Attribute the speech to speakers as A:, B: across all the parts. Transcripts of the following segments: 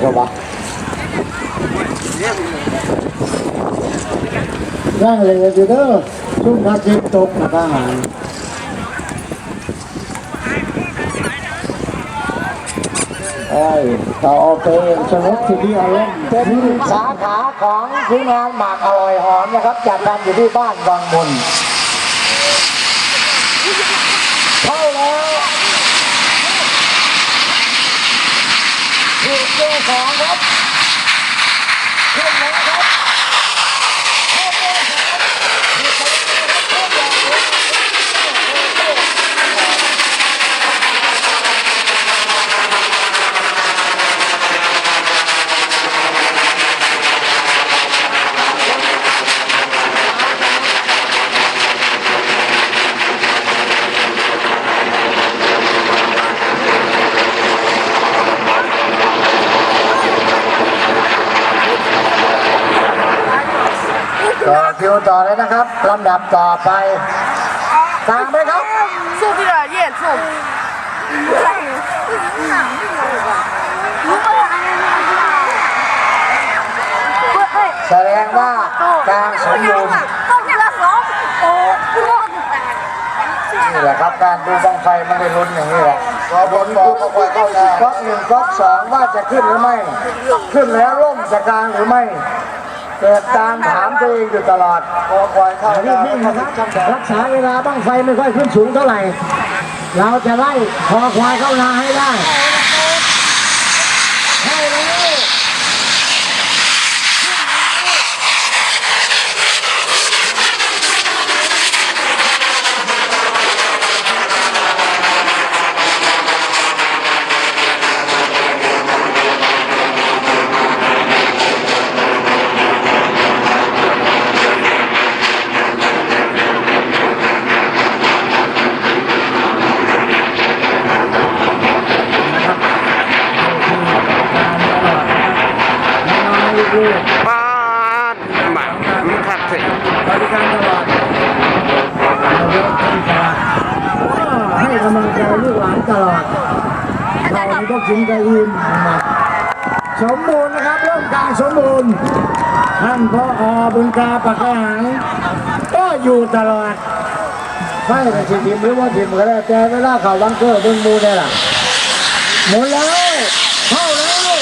A: ใช่ปะย่างเลยอยู่เด้อชุ่มพักเก็บตกนะทหารไอ้ต่อโอเคสนุกที่ที่อารมณ์เป็นสาขาของทีมงานหมากอร่อยหอมนะครับจัดการอยู่ที่บ้านวังมนเข้าแล้ว ถูกเจอสองครับขึ้นแล้วครับเข้าเจอสองถูกไปแล้วครับเข้าอย่างนี้ ต่อคิวต่อเลยนะครับ ลำดับต่อไปตามไหมครับ
B: สู้ที่ละเย็นสู้
A: แสดงว่าการสมบูรณ์นี่แหละครับการดูบองไฟมันได้ลุ้นอย่างนี้แหละรอบอค่อยเข้หก็หนึ่งก๊อกสองว่าจะขึ้นหรือไม่ ขึ้นแล้วร่มจะกลางหรือไม่ เกิดตามถามตัวเองอยู่ตลอดคอควายเข้าได้นิ่งนะครับรักษาเวลาบังไฟไม่ค่อยขึ้นสูงเท่าไหร่ เราจะไล่คอควายเข้านาให้ได้ หลา
C: น
A: ตลอดเรานี่ก็กินกระอิ่มนะครับสมบูรณ์นะครับเริ่มการสมบูรณ์ท่านพ่ออบุญกาปากกาหังก็อยู่ตลอดไม่แต่สิทีมหรือว่าทีมก็ได้แต่เวลาเขาบังเกอร์เบิ้งมูเนี่ยล่ะหมุนแล้วเข้าแล้ว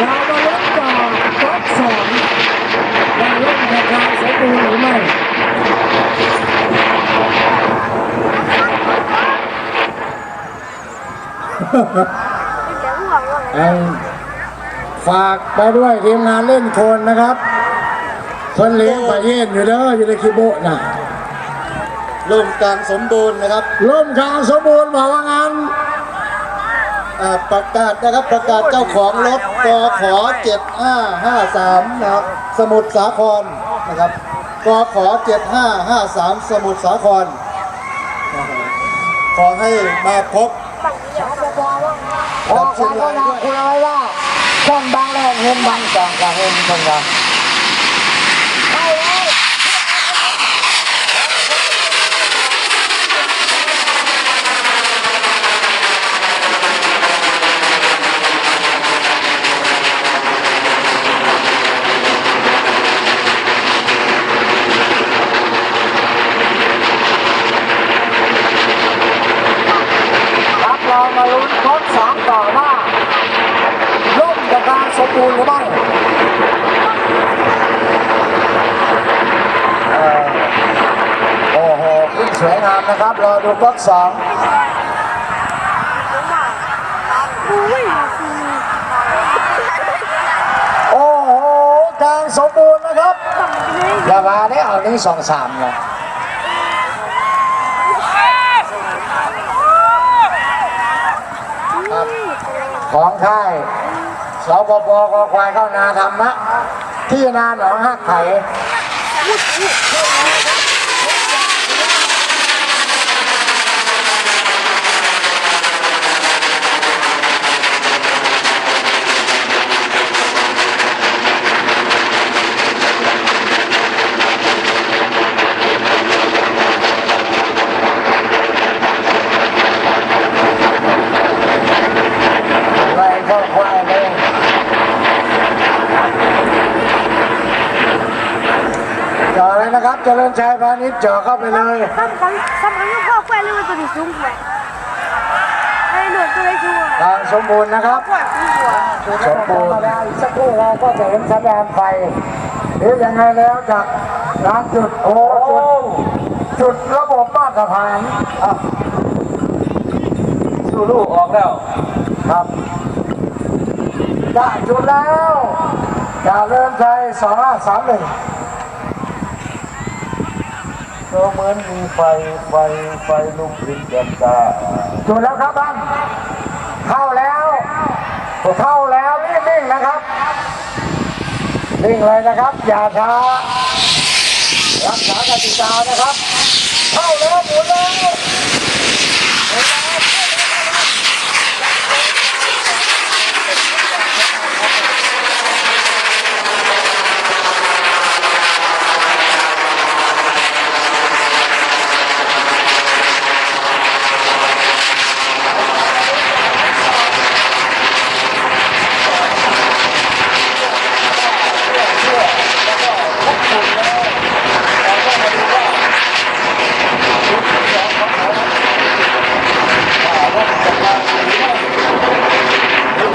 A: เรามาลุ้นต่อก๊อกสองว่าเล่นในทางสมบูรณ์หรือไม่ ไอ้ฝากไปด้วยทีมงานเล่นโคนนะครับคนเลี้ยงประเทศอยู่เด้ออยู่ในคิโบะนะ
D: ลงกลางสมบูรณ์นะครับ
A: ร่มกลางสมบูรณ์บอกว่างั้น
D: อ่าประกาศนะครับประกาศเจ้าของรถกขอ7553นะครับสมุทรสาครนะครับกขอ7553 สมุทรสาครนะครับขอให้มาพบ
A: เราความกรุณคุณเอาไว้ว่าช่องบางแรกเห็นบางจองก็เห็นตรงกันเลยครับเรามาลุ้นทดสองต่อว่าร่มจะการสมบูรณ์หรือไม่เอ่อโอ้โหขึ้น สวยงามนะครับ รอดูก๊อกสองโอ้โหการสมบูรณ์นะครับอย่ามาได้เอาหนึ่งสองสามเลยของค่ายสปปกควายเข้านาธรรมะ ที่นาหนองฮักไข่ ไล่เข้าควายเลยจอดเลย นะครับ เจริญชัยพาณิชย์จอดเข้าไปเลย
B: ซ้ำของซ้ำของลูกพ่อแควเลยมันตัวที่สูงกว่าไอ้หนวดตัวเล็กกว่า
A: ทางสมบูรณ์นะครับ
B: แควสูงกว่า
A: สมบูรณ์อีกสักครู่เราก็จะเห็นสัญญาณไฟหรือยังไงแล้วจากร้านจุดโอ้จุดจุดระบบมาตรฐาน
C: สู้ลูกออกแล้ว
A: ครับได้จุดแล้วจากเริ่มใจสองห้าสามหนึ่ง
E: เหมือนมีไฟไฟไฟลุกขึ้นแจ่มจ้า
A: จุดแล้วครับบ้างเข้าแล้วเข้าแล้วนิ่งๆนะครับนิ่งเลยนะครับ อย่าช้ารักษากติกานะครับ เข้าแล้วหมุนแล้ว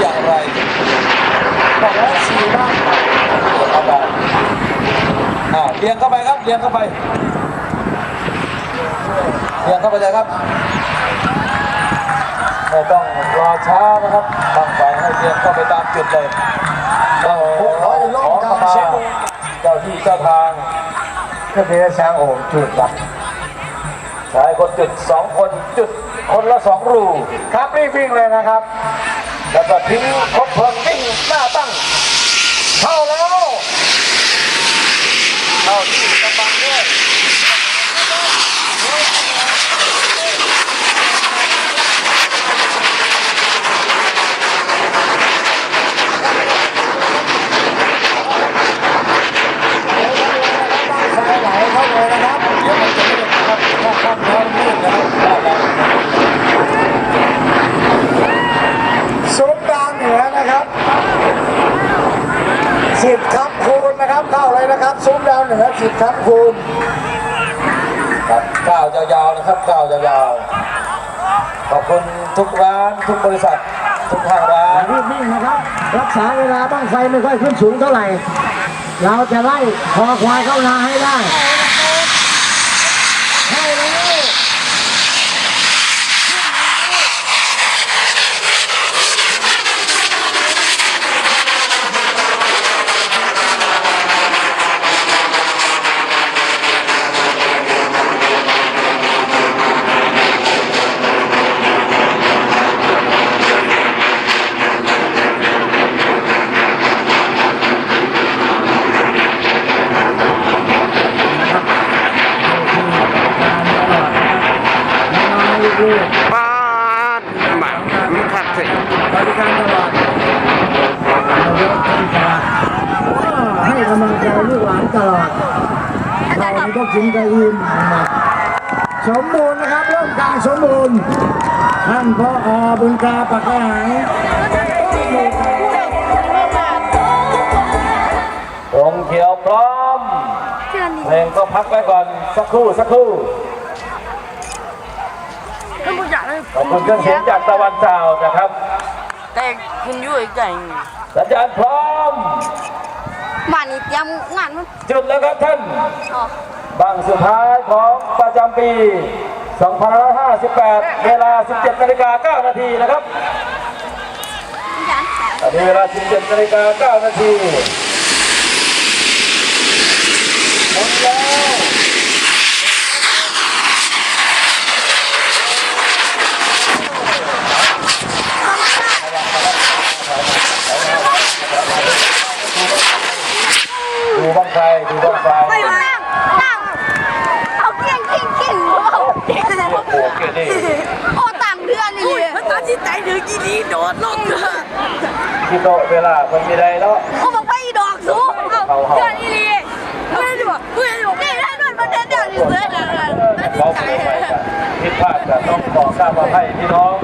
E: อย่างไร
A: บอกแล้วสี่บ้าง
E: เข้าไปอ่าเลี้ยงเข้าไปครับเลี้ยงเข้าไปเลี้ยงเข้าไปเลยครับ ไม่ต้องรอช้านะครับตั้งไฟให้เลี้ยงเข้าไปตามจุดเลยต้องขอขอเข้ามาเจ้าที่เจ้าทาง
A: ก็เดี๋ยวช้างโอ่งจุดละ
E: ชายคนจุดสองคนจุดคนละสองรู
A: ครับรีบวิ่งเลยนะครับ
E: แล้วก็ทิ้งคบเพลิงวิ่งหน้าตั้ง
A: เข้าแล้ว
E: เข้าที่กำบังด้วย
A: ไฟไหลเข้าเลยนะครับ
E: เดี๋ยวมันจะมืดนะครับถ้าค่ำแล้วมืดนะครับด้านหลัง
A: ซุ้มดาวเหนือนะครับ สิบคำคูณนะครับเข้าเลยนะครับซุ้มดาวเหนือสิบคำคูณ
E: ครับก้าวยาวๆนะครับก้าวยาวๆขอบคุณทุกร้านทุกบริษัท ทุกห้างร้าน
A: รีบวิ่งนะครับ รักษาเวลาบ้างไฟไม่ค่อยขึ้นสูงเท่าไหร่ เราจะไล่คอควายเข้านาให้ได้
C: ป้าดมามันขัดสิ
A: บริการตลอดให้กำลังใจลูกหลานตลอดเราก็กินกระอิมสมบูรณ์นะครับเริ่มการสมบูรณ์ท่านพ่ออบุญกาปากกระหาย
E: ตรงเขียวพร้อม
B: เชื่อนี่
E: เพลงก็พักไว้ก่อนสักครู่สักครู่
B: ก็ไม่อยากเลย
E: ขอบคุณเครื่องเสียงจากตะวันเจ้านะครับ
B: แต่คุณอยู่อีกไกล
E: สัญญาณพร้อม
B: บ้านนี้เตรียมงานมัน
E: จุดแล้วครับท่าน
B: อ๋อ
E: บังสุดท้ายของประจำปี 2558 เวลา 17นาฬิกา9นาทีนะครับ
B: ยัน
E: ตอนนี้เวลา 17นาฬิกา9นาทีหมดแล้วดูบ้างไฟดูบ้างไฟ
B: ไปข้าง โดดลงเถอะ
E: ที่โตะเวลามันมีได้แล้ว
B: โอ้บอกไปดอกสูงเอาเพื่อนอีลีเพื่อนอยู่เพื่อนอยู่นี่ได้นวดประเทศเดียวนี่เสือเลยแล้ว
E: เรา
B: ใจ
E: ไม่ไปกันผิดพลาดจะต้องขอทราบมาให้พี่น้อง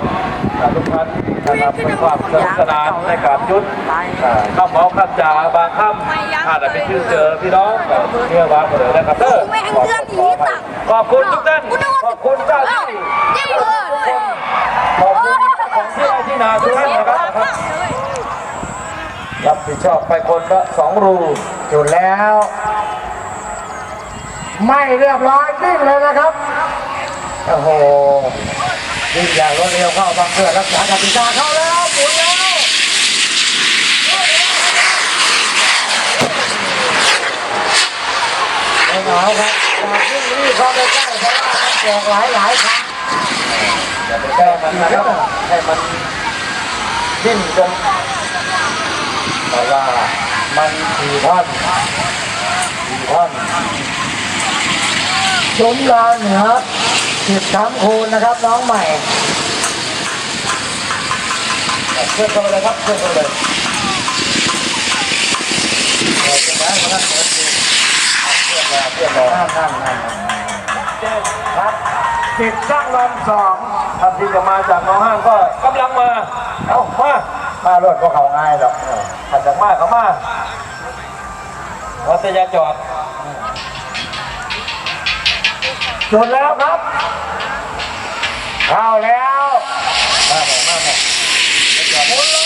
E: ทุกท่านนะครับเป็นความสนุกสนานในการยุดข้ามเมาข้ามจ่าบางข้ามอาจจะเป็นชื่อเจอพี่น้องเชื่อว่าเลยนะครับเด้อขอบคุณทุกท่านขอบคุณเจ้าที่
B: ยิ่งเลย
E: ขอบคุณ พี่นาทุกท่านนะครับรับผิดชอบไปคนละสองรู
A: จุดแล้ว ไม่เรียบร้อยนิ่งเลยนะครับ โอ้โหวิ่งอย่างรวดเร็วเข้าบังเกิดรักษากติกาเข้าแล้วหมุนแล้วไม่หนาวครับอยากวิ่งรีบเข้าไปใกล้เพราะว่ามันแจกหลายหลายครั้ง
E: อย่าไปแกล้งมันนะครับให้มัน ดิ้นจนแต่ว่ามันสี่ท่อนสี่ท่อน
A: ชมลาเหนือสิบคำคูณนะครับน้องใหม่
E: เพื่อนเข้าไปเลยครับเพื่อนเข้าไปเลยเพื่อนนะมาเพื่อนเพื่อนมาเพื่อนรอ
A: นั่นนั่นนั่น
E: ครับ สิบช่างลำสองท่านที่จะมาจากหน้องห้างก็กำลังมา เอามา
A: มารถก็เขาง่ายหรอก
E: ถัดจากมาเขามาวัตยาจอด
A: จุดแล้วครับ เข้าแล้ว
E: มาแม่มาแม่จอดมาแม่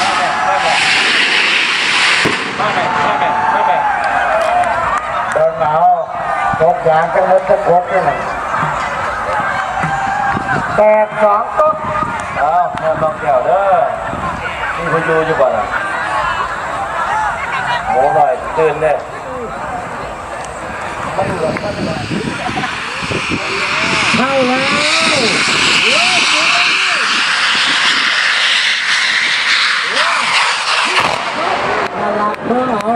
E: มาแม่มาแม่มาแม่มาแม่มาแม่
A: เดินหนาวตก ยางกันหมดทุกคนเลยนะแตกสองต้น
E: เอาเงินลองแก้วเด้อนี่คุณดูอยู่ก่อนอะโอ้หน่อยตื่นเลย
A: เข้าแล้วน่ารักเพื่อเอา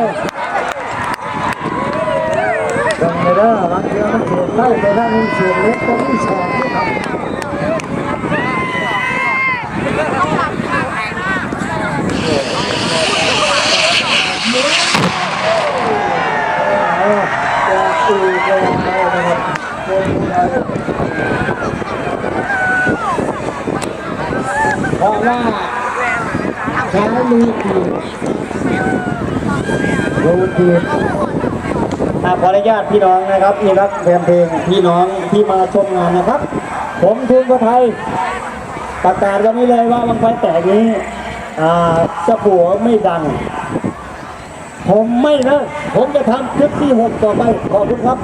A: ตรงนี้เด้อบางที มันเสียใต้ไปด้านนี้เสียเล็กตรงนี้สองที่ทำเพราะว่าใช้มือถีบมือถีบอะ ขออนุญาตพี่น้องนะครับนี่รักแฟนเพลงพี่น้องที่มาชมงานนะครับ ผมทุนกไทยประกาศกันนี้เลยว่าบังไฟแตกนี้เจ้าผัวไม่ดัง ผมไม่นะผมจะทำคลิปที่หกต่อไปขอบคุณครับ